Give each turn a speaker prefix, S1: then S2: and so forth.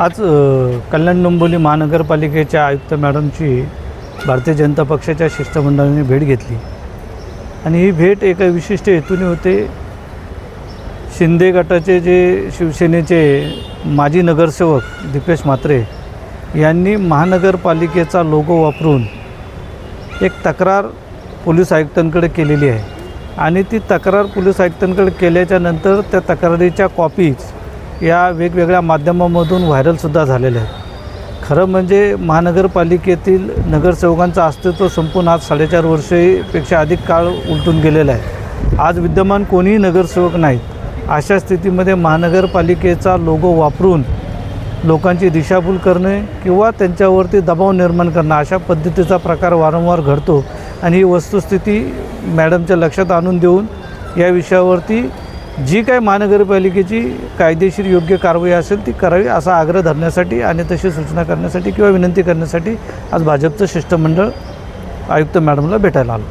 S1: आज कल्याण डोंबिवली महानगरपालिकेच्या आयुक्त मॅडमची भारतीय जनता पक्षाच्या शिष्टमंडळाने भेट घेतली. आणि ही भेट एका विशिष्ट हेतूने होते. शिंदे गटाचे जे शिवसेनेचे माजी नगरसेवक दीपेश म्हात्रे यांनी महानगरपालिकेचा लोगो वापरून एक तक्रार पोलीस आयुक्तांकडे केलेली आहे. आणि ती तक्रार पोलीस आयुक्तांकडे केल्याच्यानंतर त्या तक्रारीच्या कॉपीज या वेगवेगळ्या माध्यमामधून व्हायरलसुद्धा झालेल्या आहेत. खरं म्हणजे महानगरपालिकेतील नगरसेवकांचं अस्तित्व संपून आज साडेचार वर्षेपेक्षा अधिक काळ उलटून गेलेला आहे. आज विद्यमान कोणीही नगरसेवक नाहीत अशा स्थितीमध्ये महानगरपालिकेचा लोगो वापरून लोकांची दिशाभूल करणे किंवा त्यांच्यावरती दबाव निर्माण करणं अशा पद्धतीचा प्रकार वारंवार घडतो. आणि ही वस्तुस्थिती मॅडमच्या लक्षात आणून देऊन या विषयावरती जी काही महानगरपालिकेची कायदेशीर योग्य कारवाई असेल ती करावी असा आग्रह धरण्यासाठी आणि तशी सूचना करण्यासाठी किंवा विनंती करण्यासाठी आज भाजपचं शिष्टमंडळ आयुक्त मॅडमला भेटायला आलं.